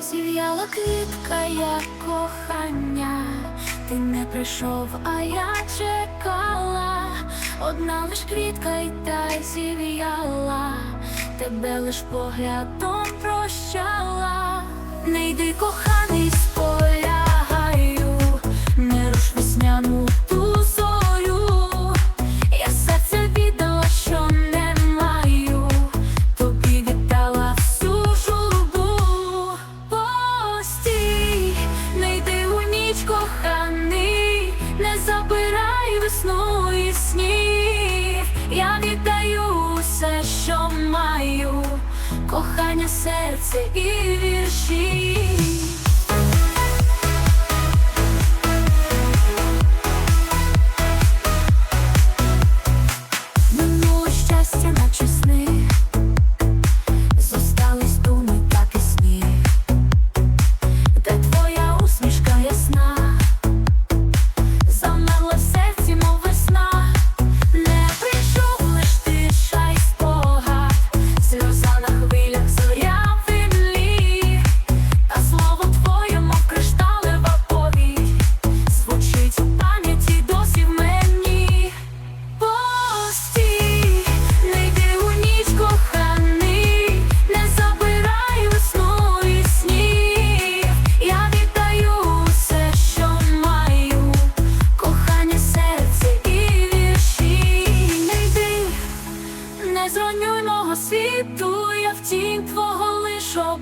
Зів'яла квітка, як кохання, ти не прийшов, а я чекала. Одна лиш квітка й та зів'яла, тебе лиш поглядом прощала. Не йди, коханий, весну і снів. Я віддаю все, що маю, кохання, серце і вірші.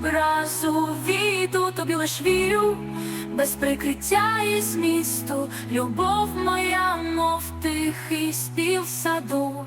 Образу віду, тобі лиш вірю, без прикриття і змісту, любов моя, мов тихий спів саду.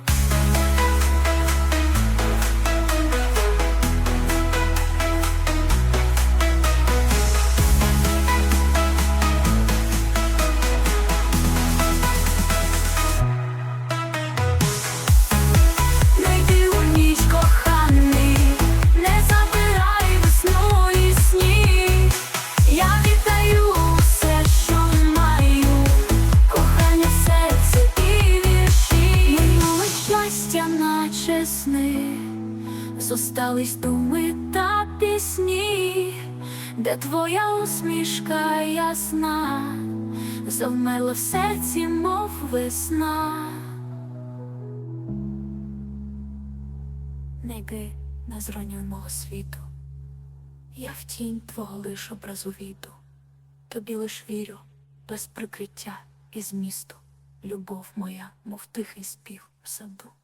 Зостались думи та пісні, де твоя усмішка ясна, завмерла в серці, мов весна. Не йди на зроню мого світу, я в тінь твого лиш образу війду, тобі лиш вірю, без прикриття і змісту, любов моя, мов тихий спів в саду.